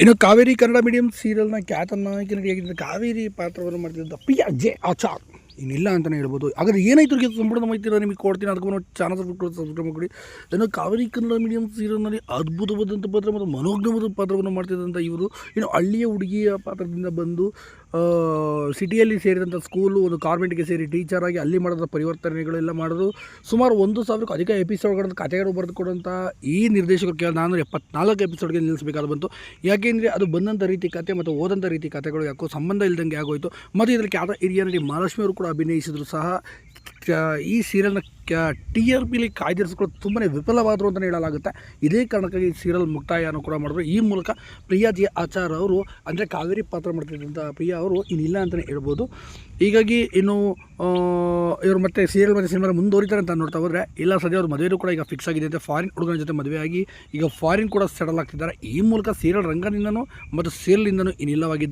ಇನ್ನು ಕಾವೇರಿ ಕನ್ನಡ ಮೀಡಿಯಂ ಸೀರಿಯಲ್ನ ಖ್ಯಾತ ನಾಯಕಿ ನಟಿಯಾಗಿದ್ದ ಕಾವೇರಿ ಪಾತ್ರವನ್ನು ಮಾಡ್ತಿದ್ದ ಪಿ ಆರ್ ಜೆ ಆಚಾರ್. ಇನ್ನಿಲ್ಲ ಅಂತಲೇ ಹೇಳ್ಬೋದು. ಹಾಗಾದ್ರೆ ಏನಾಯ್ತು ಅವ್ರಿಗೆ ಸಂಪೂರ್ಣ ಮಾಹಿತಿ ನಿಮಗೆ ಕೊಡ್ತೀನಿ. ಅದಕ್ಕೂ ಚಾನಲ್ ಸಬ್ಸ್ಕ್ರೈಬ್ ಸಬ್ಸ್ಕ್ರೈಬ್ ಮಾಡಿ. ಇನ್ನು ಕಾವೇರಿ ಕನ್ನಡ ಮೀಡಿಯಂ ಸೀರಿಯಲ್ನಲ್ಲಿ ಅದ್ಭುತವಾದಂಥ ಪಾತ್ರ ಮತ್ತು ಮನೋಜ್ಞವಾದ ಪಾತ್ರವನ್ನು ಮಾಡ್ತಿದ್ದಂಥ ಇವರು. ಇನ್ನು ಹಳ್ಳಿಯ ಹುಡುಗಿಯ ಪಾತ್ರದಿಂದ ಬಂದು ಸಿಟಿಯಲ್ಲಿ ಸೇರಿದಂಥ ಸ್ಕೂಲು, ಒಂದು ಕಾನ್ವೆಂಟ್ಗೆ ಸೇರಿ ಆಗಿ ಅಲ್ಲಿ ಮಾಡಿದ ಪರಿವರ್ತನೆಗಳೆಲ್ಲ ಮಾಡೋದು ಸುಮಾರು ಒಂದು ಸಾವಿರಕ್ಕೂ ಅಧಿಕ ಎಪಿಸೋಡ್ಗಳನ್ನು ಕಥೆಗಳು ಬರೆದುಕೊಡುವಂಥ ಈ ನಿರ್ದೇಶಕರು ಕೇವಲ ನಾನು ಎಪ್ಪತ್ನಾಲ್ಕು ಎಪಿಸೋಡ್ಗೆ ನಿಲ್ಲಿಸಬೇಕಾದ ಬಂತು. ಯಾಕೆಂದರೆ ಅದು ಬಂದಂಥ ರೀತಿ ಕತೆ ಮತ್ತು ಓದಂಥ ರೀತಿ ಕಥೆಗಳು ಯಾಕೋ ಸಂಬಂಧ ಇಲ್ಲದಂಗೆ ಆಗೋಯಿತು. ಮತ್ತು ಇದರಲ್ಲಿ ಯಾವ ಹಿರಿಯ ನಟಿ ಮಹಾಲಕ್ಷ್ಮಿಯವರು ಕೂಡ ಅಭಿನಯಿಸಿದ್ರು ಸಹ. ಈ ಸೀರಿಯಲ್ನ ಟಿ ಆರ್ ಪಿಲಿ ಕಾಯ್ದಿರಿಸ್ಕೊಳ್ಳೋದು ತುಂಬಾ ವಿಫಲವಾದರು ಅಂತಲೇ ಹೇಳಲಾಗುತ್ತೆ. ಇದೇ ಕಾರಣಕ್ಕಾಗಿ ಈ ಸೀರಿಯಲ್ ಮುಕ್ತಾಯವನ್ನು ಕೂಡ ಮಾಡಿದ್ರು. ಈ ಮೂಲಕ ಪ್ರಿಯಾ ಜಿ ಆಚಾರ್ ಅವರು, ಅಂದರೆ ಕಾವೇರಿ ಪಾತ್ರ ಮಾಡ್ತಿದ್ದಂಥ ಪ್ರಿಯಾ ಅವರು ಇನ್ನಿಲ್ಲ ಅಂತಲೇ ಹೇಳ್ಬೋದು. ಹೀಗಾಗಿ ಇನ್ನು ಇವರು ಮತ್ತೆ ಸೀರಿಯಲ್ ಮತ್ತು ಸಿನಿಮಾ ಮುಂದುವರಿತಾರೆ ಅಂತ ನೋಡ್ತಾ ಹೋದರೆ, ಇಲ್ಲ ಸದ್ಯ ಅವ್ರ ಮದುವೆಯೂ ಕೂಡ ಈಗ ಫಿಕ್ಸ್ ಆಗಿದೆ ಅಂತ ಫಾರಿನ್ ಹುಡುಗನ ಜೊತೆ ಮದುವೆಯಾಗಿ ಈಗ ಫಾರಿನ್ ಕೂಡ ಸೆಟಲ್ ಆಗ್ತಿದ್ದಾರೆ. ಈ ಮೂಲಕ ಸೀರಿಯಲ್ ರಂಗದಿಂದನೂ ಮತ್ತು ಸೀರಿಯಲ್ನಿಂದನೂ ಇನ್ನಿಲ್ಲವಾಗಿದ್ದಾರೆ.